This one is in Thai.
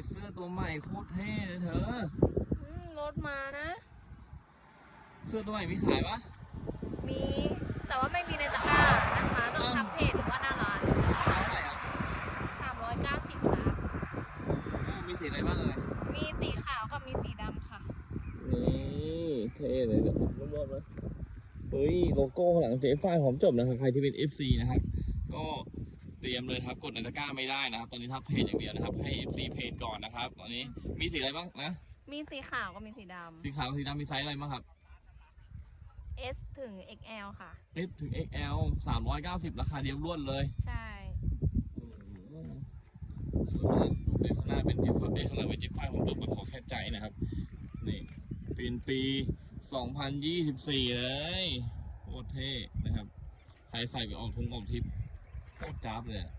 อตัวใหม่โคตรเท่เลยเธอ อืมรถมานะ เสื้อตัวใหม่มีขายปะมีแต่ว่าไม่มีในตะกร้านะคะต้องทักเพจหรือว่าหน้าร้านเท่าไหร่อะ390ค่ะอ้าวมีสีอะไรบ้างเลย มีสีขาวกับมีสีดำค่ะ นี่เท่เลยนะครับรวมๆเลยเฮ้ยโลโก้ข้างหลังเจ๊ฝ้ายหอมจบนะครับใครที่เป็น FC นะครับ ก็ เตรียมเลยครับกดในตะกร้าไม่ได้นะครับ ตอนนี้ทักเพจอย่างเดียวนะครับ ให้ FC เพจก่อนนะครับ ตอนนี้มีสีอะไรบ้างนะมีสีขาวกับมีสีดสีขาวกับสีดำมีไซส์อะไรบ้างครับำ S ถึง XL ค่ะ S ถึง XL 390 ราคาเดียวล้วนเลยใช่ส่วนเป็นข้างหน้าเป็นจิ๊บเอ้ยข้างหลังเป็นจิ๊บฝ้ายผมจบมาขอแค่ใจนะครับ นี่เป็นปี 2024 เลยโคตรเท่นะครับ ใครใส่ไปออกทุ่งออกทริป โ